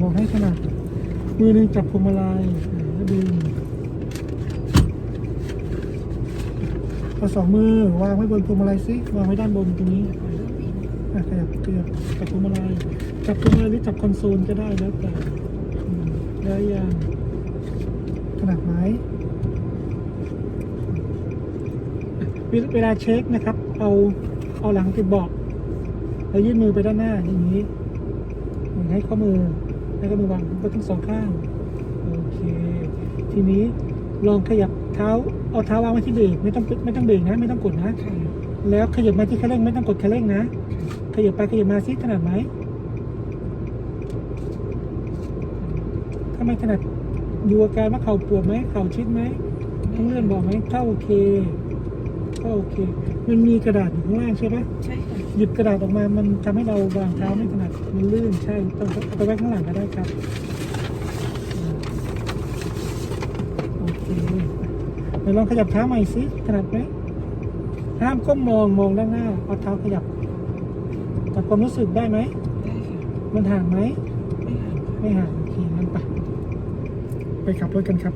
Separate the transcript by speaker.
Speaker 1: มองให้ถนัดมือหนึ่งจับพวงมาลัยแล้วดึงเอาสองมือวางไว้บนพวงมาลัยซิวางไว้ด้านบนตรงนี้อะขยับขยับจับพวงมาลัยจับพวงมาลัยหรือจับคอนโซลก็ได้แล้วแต่ได้ยังถนัดไหมเวเวลาเช็คนะครับ เอาเอาหลังติดเบาะแล้วยื่นมือไปด้านหน้าอย่างนี้ให้ข้อมือ ให้ข้อมือวางไว้ทั้งสองข้าง โอเค ทีนี้ลองขยับเท้า เอาเท้าวางไว้ที่เบรกไม่ต้องไม่ต้องเบรกนะ ไม่ต้องกดนะ
Speaker 2: ค่ะ
Speaker 1: แล้วขยับมาที่คันเร่งไม่ต้องกดคันเร่งนะ ขยับไปขยับมาซิถนัดไหม ถ้าไม่ถนัดดูอาการว่าเข่าปวดไหมเข่าชิดไหมต้องเลื่อนบอกไหมถ้าโอเค ก็โอเค มันมีกระดาษอยู่ข้างล่างใช่ไหม
Speaker 2: ใช่ค่ะ
Speaker 1: หยิบกระดาษออกมา มันทำให้เราวางเท้าไม่ถนัด มันลื่น ใช่ต้องเอาไปไว้ข้างหลังก็ได้ครับอ่าโอเคเดี๋ยวลองขยับเท้าใหม่สิถนัดไหมห้ามก้มมอง มองด้านหน้า เอาเท้าขยับแต่ความรู้สึกได้ไหม
Speaker 2: ได้ค่ะ
Speaker 1: มันห่างไหม
Speaker 2: ไม่ห่างค่ะ
Speaker 1: ไม่ห่างโอเคงั้นไป ไปขับรถกันครับ